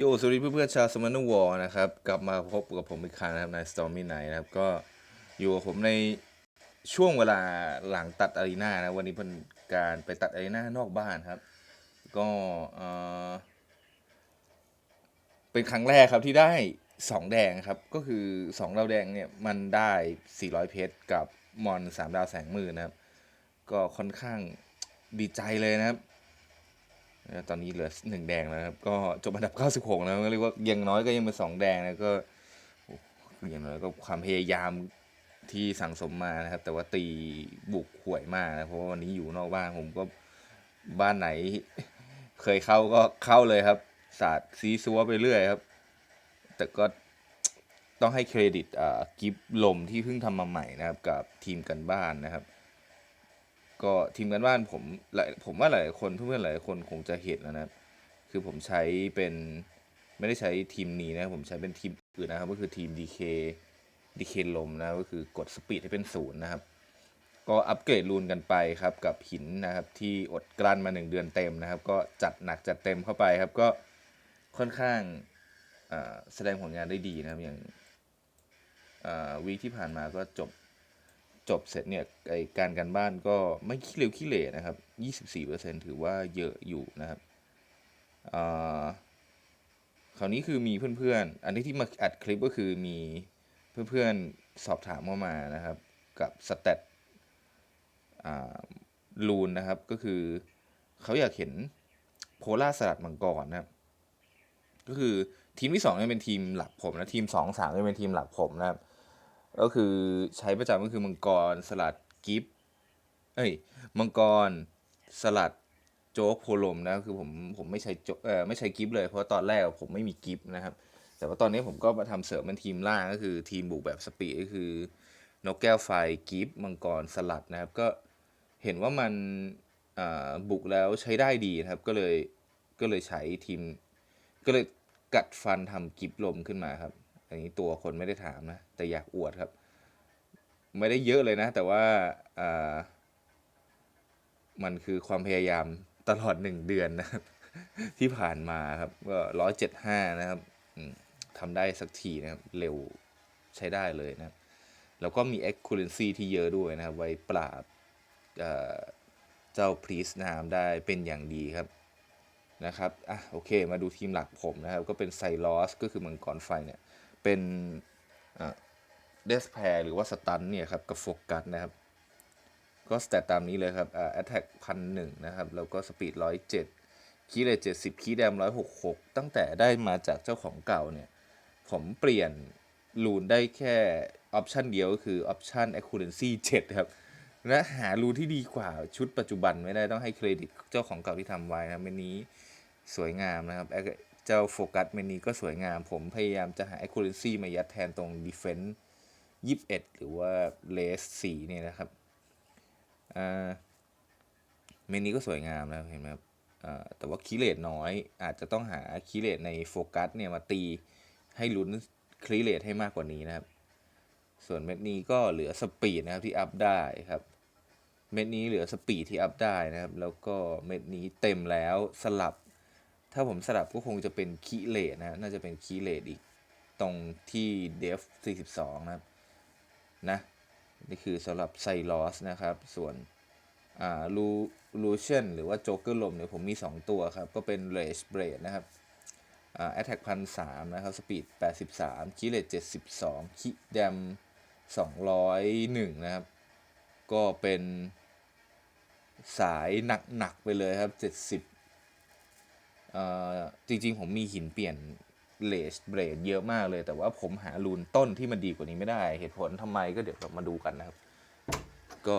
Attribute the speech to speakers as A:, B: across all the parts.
A: โยสวัสดีเพื่อนๆชาวสมาร์นวอลนะครับ กลับมาพบกับผมอีกครั้งนะครับใน Stormy Night นะครับ ก็อยู่กับผมในช่วงเวลาหลังตัดอารีนานะ วันนี้เป็นการไปตัดอารีนานอกบ้านครับ ก็เออเป็นครั้งแรกครับที่ได้สองแดงครับ ก็คือสองดาวแดงเนี่ยมันได้ 400 เพชรกับมอนสามดาวแสงมือนะครับ ก็ค่อนข้างดีใจเลยนะครับ ตอนนี้เหลือหนึ่งแดงแล้วครับ ก็จบอันดับ 96 แล้วก็เรียกว่ายังน้อยก็ยังเป็นสองแดงนะก็อย่างน้อยก็ความพยายามที่สั่งสมมานะครับ แต่ว่าตีบุกห่วยมากนะเพราะว่าวันนี้อยู่นอกบ้านผมก็บ้านไหน เคยเข้าก็เข้าเลยครับสาดซีซัวไปเรื่อยครับ แต่ก็ต้องให้เครดิตกิฟลมที่เพิ่งทำมาใหม่นะครับ กับทีมกันบ้านนะครับ ก็ทีมกันบ้านผมหลายผมว่าหลายคนเพื่อนๆหลายคนคงจะเห็นแล้วนะครับคือผมใช้เป็นไม่ได้ใช้ทีมนี้นะผมใช้เป็นทีมอื่นนะครับก็คือทีม DK DK ลมนะก็คือกดสปีดให้เป็นศูนย์นะครับ ก็อัปเกรดรูนกันไปครับกับหินนะครับที่อดกลั้นมาหนึ่งเดือนเต็มนะครับ ก็จัดหนักจัดเต็มเข้าไปครับก็ค่อนข้างแสดงผลงานได้ดีนะครับอย่างวีที่ผ่านมาก็จบ จบเสร็จเนี่ยไอการกันบ้านก็ไม่ขี้เร็วขี้เหร่นะครับ 24%ถือว่าเยอะอยู่นะครับอ่าคราวนี้คือมีเพื่อนๆ อันนี้ที่มาอัดคลิปก็คือมีเพื่อนๆ สอบถามเข้ามานะครับ กับสเตตอ่าลูนนะครับ ก็คือเขาอยากเห็นโพล่าสลัดมังกรนะครับ ก็คือทีมที่สองเนี่ยเป็นทีมหลักผมนะ ทีมสองสามเนี่ยเป็นทีมหลักผมนะครับ ก็คือใช้ประจำก็คือมังกรสลัดกิฟเอ้ยมังกรสลัดโจ๊กโพลมนะคือผมผมไม่ใช้โจเออไม่ใช้กิฟเลยเพราะตอนแรกผมไม่มีกิฟนะครับ แต่ว่าตอนนี้ผมก็มาทำเสริมเป็นทีมล่างก็คือทีมบุกแบบสปีดก็คือนกแก้วไฟกิฟมังกรสลัดนะครับ ก็เห็นว่ามันบุกแล้วใช้ได้ดีนะครับ ก็เลยก็เลยใช้ทีม ก็เลยกัดฟันทำกิฟลมขึ้นมาครับ อันนี้ตัวคนไม่ได้ถามนะ แต่อยากอวดครับ ไม่ได้เยอะเลยนะ แต่ว่าอามันคือความพยายามตลอดหนึ่งเดือนนะครับ ที่ผ่านมาครับ ก็ร้อยเจ็ดห้านะครับทำได้สักทีนะครับ เร็วใช้ได้เลยนะครับ แล้วก็มี accuracy ที่เยอะด้วยนะครับ ไว้ปราบเจ้าพรีสน้ำได้เป็นอย่างดีครับนะครับ อะ โอเค มาดูทีมหลักผมนะครับ ก็เป็นไซลอส ก็คือมังกรไฟเนี่ย เป็นเดสแพรหรือว่าสตันเนี่ยครับกับโฟกัสนะครับ ก็สแตตตามนี้เลยครับอ่าแอตแทกพันหนึ่งนะครับ แล้วก็สปีดร้อยเจ็ดคีเลเจ็ดสิบคีแดมร้อยหกหกตั้งแต่ได้มาจากเจ้าของเก่าเนี่ย ผมเปลี่ยนรูนได้แค่ออปชันเดียวก็คือออปชัน accuracy 7 ครับ และหารูนที่ดีกว่าชุดปัจจุบันไม่ได้ต้องให้เครดิตเจ้าของเก่าที่ทำไว้นะเมนนี้สวยงามนะครับ เจ้าโฟกัสเมนีก็สวยงาม ผมพยายามจะหา accuracy มายัดแทนตรง defense 21 หรือว่า race 4เนี่ยนะครับเมนีก็สวยงามนะครับเห็นไหมครับแต่ว่าคีเลตน้อย อาจจะต้องหาคีเลตในโฟกัสเนี่ยมาตีให้ลุ้นคีเลตให้มากกว่านี้นะครับ ส่วนเม็ดนี้ก็เหลือสปีดนะครับที่อัพได้ครับ เม็ดนี้เหลือสปีดที่อัพได้นะครับ แล้วก็เม็ดนี้เต็มแล้วสลับ ถ้าผมสลับก็คงจะเป็นคีเลตนะน่าจะเป็นคีเลตอีกตรงที่เดฟ42 นะครับ นะ นี่คือสำหรับไซลอสนะครับ ส่วนอ่าลูลูเชนหรือว่าโจ๊กเกอร์ลมเนี่ยผมมี 2 ตัวครับ ก็เป็นเรชเบรดนะครับอ่าแอตแทกพันสามนะครับ สปีดแปดสิบสามคีเลตเจ็ดสิบสองคีแดมสองร้อยหนึ่งนะครับ ก็เป็นสายหนัก ๆ ไปเลยครับเจริงๆ ผมมีหินเปลี่ยนเลสเบรดเยอะมากเลย แต่ว่าผมหารูนต้นที่มันดีกว่านี้ไม่ได้ เหตุผลทำไมก็เดี๋ยวเรามาดูกันนะครับ ก็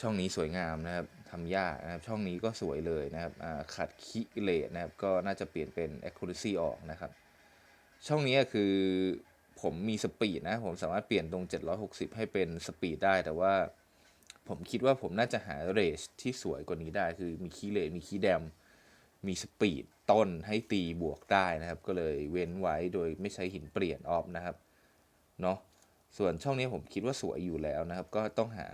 A: ช่องนี้สวยงามนะครับทำยากนะครับ ช่องนี้ก็สวยเลยนะครับขัดคิเลตนะครับ ก็น่าจะเปลี่ยนเป็น accuracy ออกนะครับ ช่องนี้คือผมมีสปีดนะ ผมสามารถเปลี่ยนตรง 760 ให้เป็นสปีดได้ แต่ว่าผมคิดว่าผมน่าจะหาเรจที่สวยกว่านี้ได้ คือมีคีเลตมีคีแดม มีสปีดต้นให้ตีบวกได้นะครับ ก็เลยเว้นไว้โดยไม่ใช้หินเปลี่ยนออฟนะครับเนาะส่วนช่องนี้ผมคิดว่าสวยอยู่แล้วนะครับ ก็ต้องหา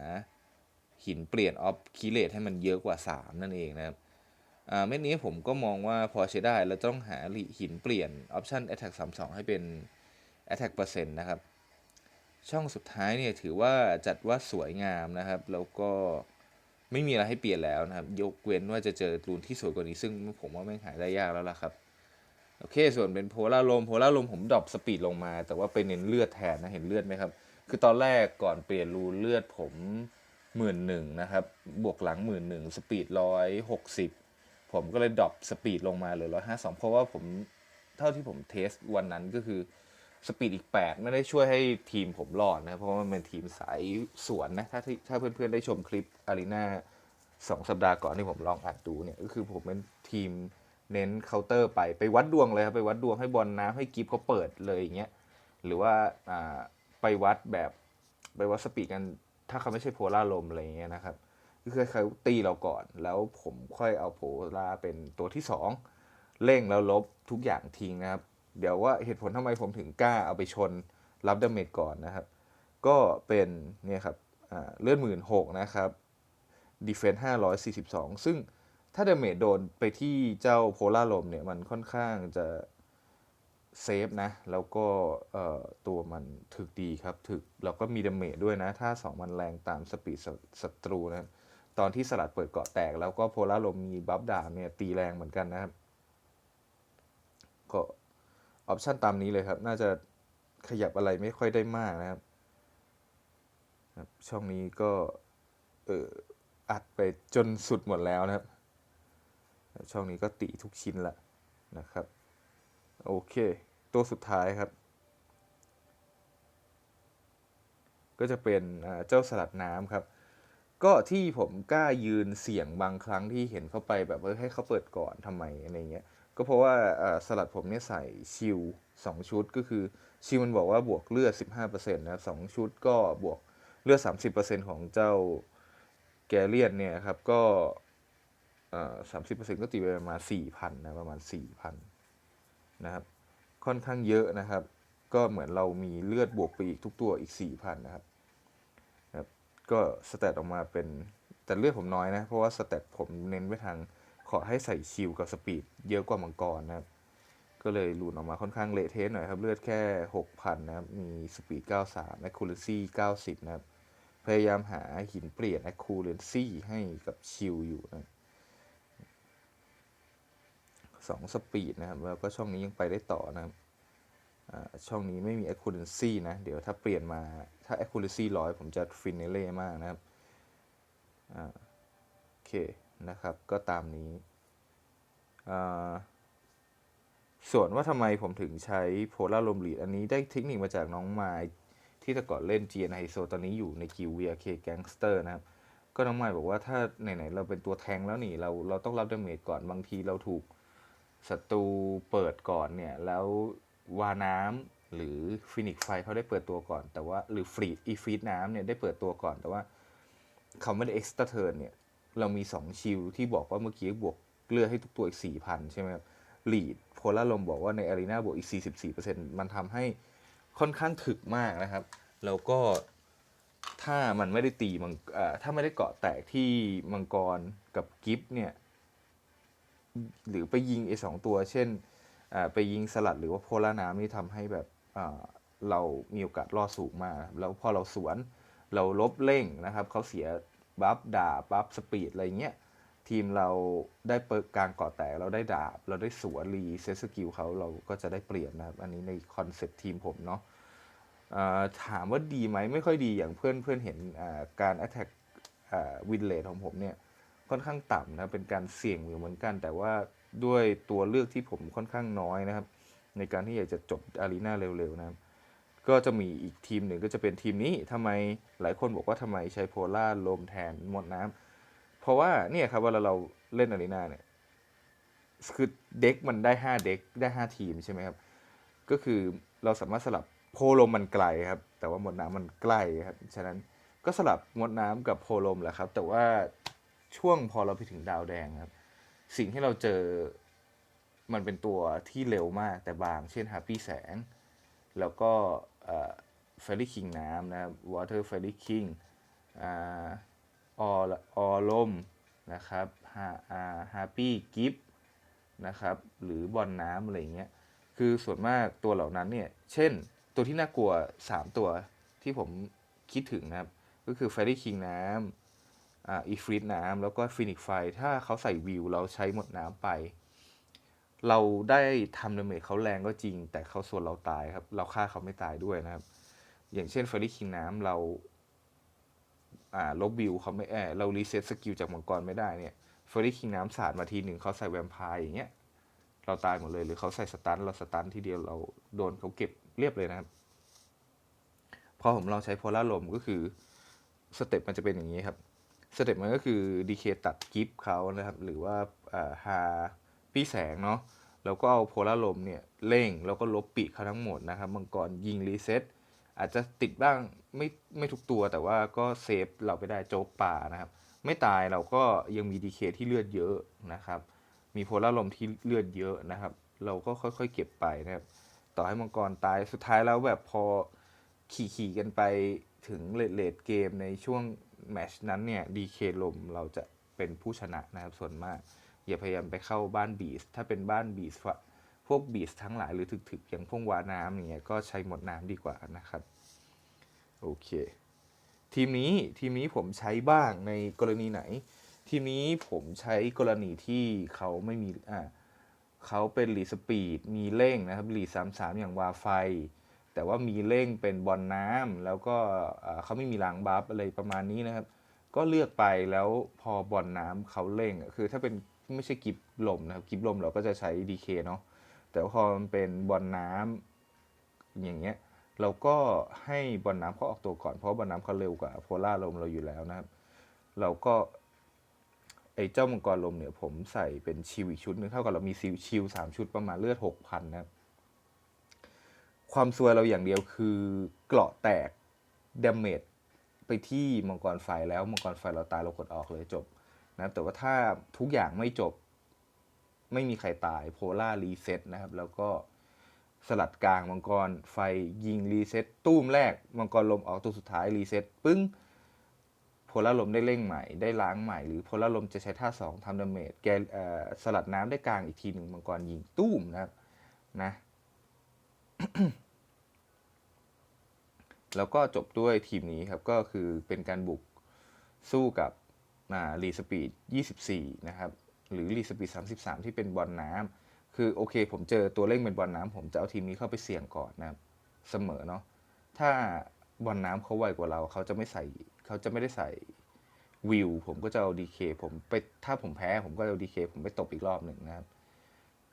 A: หินเปลี่ยนออฟคีเลตให้มันเยอะกว่า 3 นั่นเองนะครับอ่าเม็ดนี้ผมก็มองว่าพอใช้ได้แล้วต้องหาหินเปลี่ยนออปชัน Attack 32 ให้เป็น Attack เปอร์เซ็นต์นะครับ ช่องสุดท้ายเนี่ยถือว่าจัดว่าสวยงามนะครับ แล้วก็ ไม่มีอะไรให้เปลี่ยนแล้วนะครับ ยกเว้นว่าจะเจอรูนที่สวยกว่านี้ซึ่งผมว่าไม่งหายได้ยากแล้วล่ะครับ โอเค ส่วนเป็นโพลาร์ลมโพลาร์ลมผมดรอปสปีดลงมา แต่ว่าไปเน้นเลือดแทนนะเห็นเลือดไหมครับ คือตอนแรกก่อนเปลี่ยนรูเลือดผมหมื่นหนึ่งนะครับ บวกหลังหมื่นหนึ่งสปีดร้อยหกสิบผมก็เลยดรอปสปีดลงมาเหลยร้อยห้าสองเพราะว่าผมเท่าที่ผมเทสวันนั้นก็คือ สปีดอีก 8 ไม่ได้ช่วยให้ทีมผมรอดนะ เพราะว่ามันเป็นทีมสายสวนนะ ถ้าถ้าเพื่อนๆ ได้ชมคลิปอารีนาสองสัปดาห์ก่อนที่ผมลองอัดดูเนี่ย ก็คือผมเป็นทีมเน้นเคาน์เตอร์ไปไปวัดดวงเลยครับ ไปวัดดวงให้บอลน้ำให้กิฟเขาเปิดเลยอย่างเงี้ยหรือว่าอ่าไปวัดแบบไปวัดสปีดกัน ถ้าเขาไม่ใช่โพล่าลมอะไรเงี้ยนะครับคือเขาตีเราก่อน แล้วผมค่อยเอาโพล่าเป็นตัวที่สองเร่งแล้วลบทุกอย่างทิ้งนะครับ เดี๋ยวว่าเหตุผลทำไมผมถึงกล้าเอาไปชนรับดาเมจก่อนนะครับ ก็เป็นเนี่ยครับเลือดหมื่นหกนะครับดีเฟนส์ห้าร้อยสี่สิบสองซึ่งถ้าดาเมจโดนไปที่เจ้าโพลาร์ลมเนี่ยมันค่อนข้างจะเซฟนะ แล้วก็ตัวมันถึกดีครับ ถึกแล้วก็มีดาเมจด้วยนะ ถ้า 2 มันแรงตามสปีดศัตรูนะ ตอนที่สลัดเปิดเกาะแตก แล้วก็โพลาร์ลมมีบัฟดาบเนี่ยตีแรงเหมือนกันนะครับ ออปชันตามนี้เลยครับ น่าจะขยับอะไรไม่ค่อยได้มากนะครับช่องนี้ก็เอออัดไปจนสุดหมดแล้วนะครับ ช่องนี้ก็ติทุกชิ้นละนะครับ โอเค ตัวสุดท้ายครับ ก็จะเป็นเจ้าสลัดน้ำครับ ก็ที่ผมกล้ายืนเสี่ยงบางครั้งที่เห็นเข้าไปแบบเออให้เขาเปิดก่อนทำไมอะไรเงี้ย ก็เพราะว่าสลัดผมเนี่ยใส่ชิลสองชุดก็คือชิลมันบอกว่าบวกเลือด 15%นะครับสองชุดก็บวกเลือด 30%ของเจ้าแกเลียนเนี่ยครับก็สามสิบเปอร์เซ็นต์ก็ตีไปประมาณสี่พันนะประมาณสี่พันนะครับ ค่อนข้างเยอะนะครับ ก็เหมือนเรามีเลือดบวกไปอีกทุกตัวอีกสี่พันนะครับนะครับ ก็สแตทออกมาเป็นแต่เลือดผมน้อยนะ เพราะว่าสแตทผมเน้นไปทาง ขอให้ใส่ชิลกับสปีดเยอะกว่ามังกรนะครับ ก็เลยหลุดออกมาค่อนข้างเละเทะหน่อยครับ เลือดแค่ 6,000 นะครับ มีสปีด 93 accuracy 90 นะครับ พยายามหาหินเปลี่ยน accuracy ให้กับชิลอยู่นะสองสปีดนะครับ แล้วก็ช่องนี้ยังไปได้ต่อนะครับช่องนี้ไม่มี accuracy นะ เดี๋ยวถ้าเปลี่ยนมาถ้า accuracy ร้อยผมจะฟินเนเล่มากนะครับโอเค นะครับ ก็ตามนี้ ส่วนว่าทำไมผมถึงใช้โพลาร์ลมลีดอันนี้ได้เทคนิคมาจากน้องไมายที่แต่ก่อนเล่น GN ไฮโซตอนนี้อยู่ในกิว VRK Gangster นะครับ ก็น้องไมายบอกว่าถ้าไหนๆเราเป็นตัวแทงแล้วนี่เราเราต้องรับดาเมจก่อนบางทีเราถูกศัตรูเปิดก่อนเนี่ย แล้ววาน้ำหรือฟินิกไฟเขาได้เปิดตัวก่อน แต่ว่าหรือฟรีดอีฟีดน้ำเนี่ยได้เปิดตัวก่อนแต่ว่าเขาไม่ได้เอ็กซ์ต a เทิร์นเนี่ย เรามี 2 ชิลที่บอกว่าเมื่อกี้บวกเลือดให้ทุกตัวอีก 4,000 ใช่ไหมครับลีดโพลารลมบอกว่าในอารีนาบวกอีก 44%มันทำให้ค่อนข้างถึกมากนะครับ แล้วก็ถ้ามันไม่ได้ตีมังถ้าไม่ได้เกาะแตกที่มังกรกับกิฟต์เนี่ย หรือไปยิงไอ้สองตัว เช่นไปยิงสลัดหรือว่าโพลาน้ำนี่ทำให้แบบเรามีโอกาสรอดสูงมาก แล้วพอเราสวนเราลบเร่งนะครับเขาเสีย บัฟดาบบัฟสปีดอะไรเงี้ยทีมเราได้เปิดกลางกาะแตกเราได้ดาบ เราได้สวนรีเซสกิลเขาเราก็จะได้เปลี่ยนนะครับ อันนี้ในคอนเซปต์ทีมผมเนาะถามว่าดีไหมไม่ค่อยดีอย่างเพื่อนเพื่อนเห็นการ attack วินเลทของผมเนี่ยค่อนข้างต่ำนะเป็นการเสี่ยงอยู่เหมือนกัน แต่ว่าด้วยตัวเลือกที่ผมค่อนข้างน้อยนะครับ ในการที่อยากจะจบอารีนาเร็วๆนะครับ ก็จะมีอีกทีมหนึ่งก็จะเป็นทีมนี้ทำไมหลายคนบอกว่าทำไมใช้โพล่าลมแทนหมดน้ำเพราะว่าเนี่ยครับเวลาเราเล่นอารีนาเนี่ยคือเด็กมันได้5เด็กได้ 5 ทีมใช่ไหมครับ ก็คือเราสามารถสลับโพลมมันไกลครับ แต่ว่าหมดน้ำมันใกล้ครับ ฉะนั้นก็สลับหมดน้ำกับโพลมแหละครับ แต่ว่าช่วงพอเราไปถึงดาวแดงครับ สิ่งที่เราเจอมันเป็นตัวที่เร็วมากแต่บาง เช่นฮา p ปี้แสง แล้วก็ เฟร y คิงน้ำนะครับวอเตอร์เฟร y คิงอออลมนะครับฮาอาฮาปี้กิฟนะครับหรือบอลน้ำอะไรเงี้ยคือส่วนมากตัวเหล่านั้นเนี่ย เช่นตัวที่น่ากลัว 3 ตัวที่ผมคิดถึงนะครับ ก็คือ Fairy King น้ำอีฟริตน้ำแล้วก็ฟินิกไฟ ถ้าเขาใส่วิว เราใช้หมดน้ำไป เราได้ทำดาเมจเขาแรงก็จริง แต่เขาส่วนเราตายครับ เราฆ่าเขาไม่ตายด้วยนะครับ อย่างเช่น Fairy King น้ำเราอ่าลบวิวเขาไม่แอเรารีเซ็ตสกิลจากมังกรไม่ได้เนี่ยเฟร์รี่คิงน้ำสาดมาทีหนึ่งเขาใส่แวมไพร์อย่างเงี้ยเราตายหมดเลยหรือเขาใส่สตันเราสตันทีเดียวเราโดนเขาเก็บเรียบเลยนะครับ พอผมลองใช้โพลารลมก็คือสเต็ปมันจะเป็นอย่างนี้ครับสเต็ปมันก็คือดีเคตัดกิฟต์เขานะครับ หรือว่าอ่าฮา ปี้แสงเนาะแล้วก็เอาโพลาร์ลมเนี่ยเร่งแล้วก็ลบปีกเขาทั้งหมดนะครับมังกรยิงรีเซ็ตอาจจะติดบ้างไม่ไม่ทุกตัวแต่ว่าก็เซฟเราไปได้โจ๊กป่านะครับ ไม่ตายเราก็ยังมีดีเคที่เลือดเยอะนะครับ มีโพลาร์ลมที่เลือดเยอะนะครับ เราก็ค่อยๆเก็บไปนะครับ ต่อให้มังกรตายสุดท้ายแล้วแบบพอขี่ๆกันไปถึงเลดเลดเกมในช่วงแมชนั้นเนี่ยดีเคลมเราจะเป็นผู้ชนะนะครับส่วนมาก อย่าพยายามไปเข้าบ้านบีสถ้าเป็นบ้านบีสพวกบีสทั้งหลายหรือถึกๆ อย่างพวกวาน้ำเงี้ยก็ใช้หมดน้ำดีกว่านะครับโอเคทีมนี้ทีมนี้ผมใช้บ้างในกรณีไหน ทีมนี้ผมใช้กรณีที่เขาไม่มีอ่าเขาเป็นหลีสปีดมีเร่งนะครับหลีสามสามอย่างวาไฟ แต่ว่ามีเร่งเป็นบอลน้ำแล้วก็เขาไม่มีล้างบัฟอะไรประมาณนี้นะครับ ก็เลือกไปแล้วพอบอลน้ำเขาเร่งคือถ้าเป็น ไม่ใช่กิฟลมนะครับกิฟลมเราก็จะใช้ดีเคเนาะแต่ว่าพอมันเป็นบอลน้ำอย่างเงี้ยเราก็ให้บอลน้ำเขาออกตัวก่อนเพราะบอลน้ำเขาเร็วกว่าโพล่าลมเราอยู่แล้วนะครับ เราก็ไอ้เจ้ามังกรลมเนี่ยผมใส่เป็นชิวอีกชุดนึงเท่ากับเรามีชิวสามชุดประมาณเลือดหกพันนะครับความซวยเราอย่างเดียวคือเกราะแตกดาเมจไปที่มังกรไฟแล้วมังกรไฟเราตายเรากดออกเลยจบ นะครับแต่ว่าถ้าทุกอย่างไม่จบ ไม่มีใครตายโพล่ารีเซ็ตนะครับ แล้วก็สลัดกลางมังกรไฟยิงรีเซ็ตตุ้มแรกมังกรลมออกตัวสุดท้ายรีเซ็ตปึ้งโพล่าลมได้เร่งใหม่ได้ล้างใหม่หรือโพล่าลมจะใช้ท่าสองทำดาเมจแกสลัดน้ำได้กลางอีกทีหนึ่งมังกรยิงตุ้มนะครับนะแล้วก็จบด้วยทีมนี้ครับก็คือเป็นการบุกสู้กับ รีสปีด24 นะครับ หรือรีสปีด33 ที่เป็นบอลน้ำคือโอเค ผมเจอตัวเร่งเป็นบอลน้ำผมจะเอาทีมนี้เข้าไปเสี่ยงก่อนนะครับ เสมอเนาะ ถ้าบอลน้ำเขาไวกว่าเรา เขาจะไม่ใส่ เขาจะไม่ได้ใส่วิว ผมก็จะเอาดีเคผมไป ถ้าผมแพ้ ผมก็เอาดีเคผมไปตบอีกรอบหนึ่งนะครับ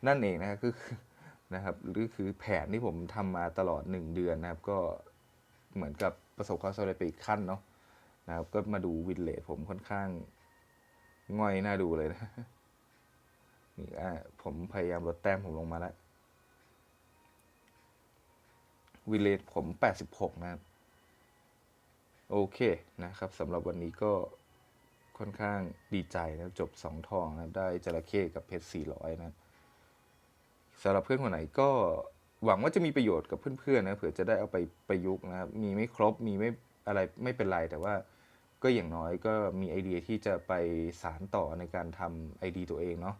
A: นั่นเองนะครับคือนะครับหรือคือแผนที่ผมทำมาตลอด 1 เดือนนะครับ ก็เหมือนกับประสบความสำเร็จไปอีกขั้นเนาะ นะครับ ก็มาดูวินเลทผมค่อนข้างง่อยน่าดูเลยนะนี่อะผมพยายามลดแต้มผมลงมาแล้ววินเลทผม 86 นะครับ โอเคนะครับสำหรับวันนี้ก็ค่อนข้างดีใจนะครับจบ 2 ทองนะได้จระเข้กับเพชร 400 นะสำหรับเพื่อนคนไหนก็หวังว่าจะมีประโยชน์กับเพื่อนๆนะเผื่อจะได้เอาไปประยุกต์นะครับ มีไม่ครบมีไม่อะไรไม่เป็นไรแต่ว่า ก็อย่างน้อยก็มีไอเดียที่จะไปสารต่อในการทำไอดีตัวเองเนาะ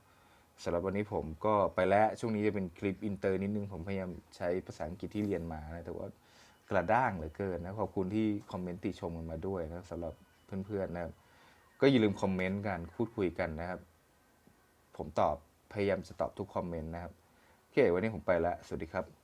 A: สำหรับวันนี้ผมก็ไปแล้วช่วงนี้จะเป็นคลิปอินเตอร์นิดนึง ผมพยายามใช้ภาษาอังกฤษที่เรียนมานะแต่ว่ากระด้างเหลือเกินนะขอบคุณที่คอมเมนต์ติชมกันมาด้วยนะสำหรับเพื่อนๆนะครับก็อย่าลืมคอมเมนต์กันพูดคุยกันนะครับ ผมตอบพยายามจะตอบทุกคอมเมนต์นะครับโอเควันนี้ผมไปแล้ว สวัสดีครับ